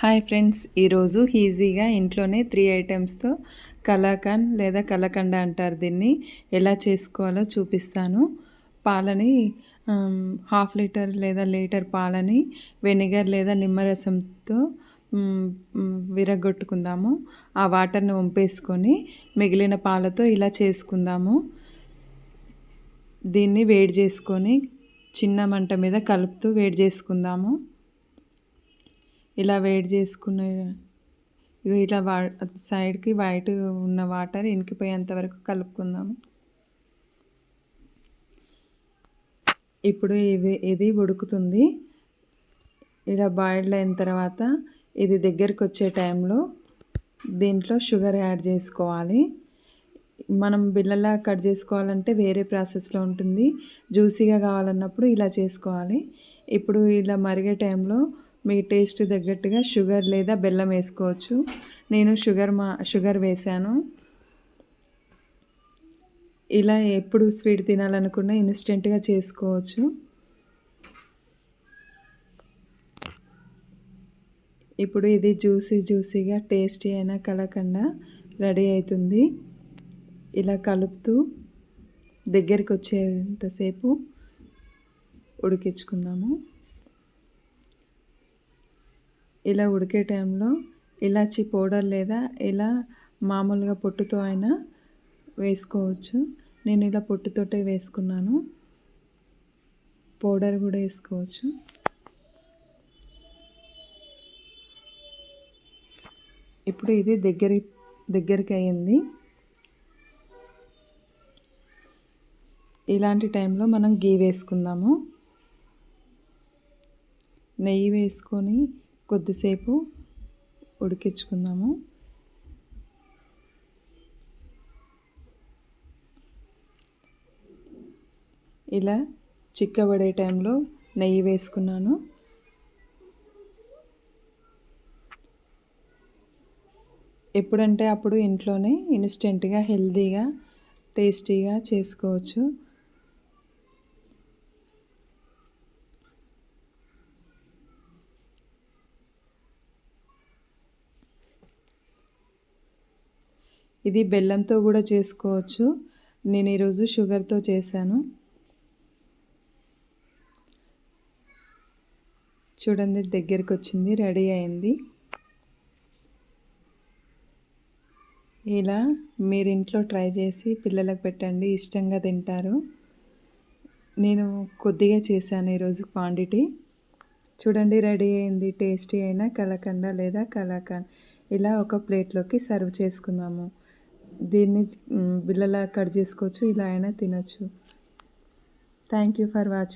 Hi friends ఈరోజు ఈజీగా ఇంట్లోనే త్రీ ఐటమ్స్తో కలాకన్ లేదా కలకండ అంటారు దీన్ని. ఎలా చేసుకోవాలో చూపిస్తాను. పాలని హాఫ్ లీటర్ లేదా లీటర్ పాలని వెనిగర్ లేదా నిమ్మరసంతో విరగొట్టుకుందాము. ఆ వాటర్ని వంపేసుకొని మిగిలిన పాలతో ఇలా చేసుకుందాము. దీన్ని వేడి చేసుకొని చిన్న మంట మీద కలుపుతూ వేడి చేసుకుందాము. ఇలా వేడి చేసుకున్న ఇలా వా సైడ్కి వైట్ ఉన్న వాటర్ ఇంకిపోయేంత వరకు కలుపుకుందాము. ఇప్పుడు ఇది ఇది ఉడుకుతుంది. ఇలా బాయిల్డ్ అయిన తర్వాత ఇది దగ్గరికి వచ్చే టైంలో దీంట్లో షుగర్ యాడ్ చేసుకోవాలి. మనం బిళ్ళలా కట్ చేసుకోవాలంటే వేరే ప్రాసెస్లో ఉంటుంది. జ్యూసీగా కావాలన్నప్పుడు ఇలా చేసుకోవాలి. ఇప్పుడు ఇలా మరిగే టైంలో మీ టేస్ట్ తగ్గట్టుగా షుగర్ లేదా బెల్లం వేసుకోవచ్చు. నేను షుగర్ మా షుగర్ వేశాను. ఇలా ఎప్పుడు స్వీట్ తినాలనుకున్నా ఇన్స్టెంట్గా చేసుకోవచ్చు. ఇప్పుడు ఇది జ్యూసీ జ్యూసీగా టేస్టీ అయిన కలకండ రెడీ అవుతుంది. ఇలా కలుపుతూ దగ్గరికి వచ్చేంతసేపు ఉడికించుకుందాము. ఇలా ఉడికే టైంలో ఇలాచి పౌడర్ లేదా ఇలా మామూలుగా పొట్టుతో అయినా వేసుకోవచ్చు. నేను ఇలా పొట్టుతోటే వేసుకున్నాను. పౌడర్ కూడా వేసుకోవచ్చు. ఇప్పుడు ఇది దగ్గరి దగ్గరికి అయ్యింది. ఇలాంటి టైంలో మనం గీ వేసుకుందాము. నెయ్యి వేసుకొని కొద్దిసేపు ఉడికించుకుందాము. ఇలా చిక్కబడే టైంలో నెయ్యి వేసుకున్నాను. ఎప్పుడంటే అప్పుడు ఇంట్లోనే ఇన్స్టెంట్గా హెల్తీగా టేస్టీగా చేసుకోవచ్చు. ఇది బెల్లంతో కూడా చేసుకోవచ్చు. నేను ఈరోజు షుగర్తో చేశాను. చూడండి దగ్గరికి వచ్చింది రెడీ అయింది. ఇలా మీరు ఇంట్లో ట్రై చేసి పిల్లలకు పెట్టండి ఇష్టంగా తింటారు. నేను కొద్దిగా చేశాను ఈరోజు క్వాంటిటీ. చూడండి రెడీ అయింది టేస్టీ అయినా కలకండ లేదా కలాకండ్. ఇలా ఒక ప్లేట్లోకి సర్వ్ చేసుకుందాము. దీన్ని బిల్లలా కట్ చేసుకోవచ్చు ఇలా అయినా తినచ్చు. Thank you for watching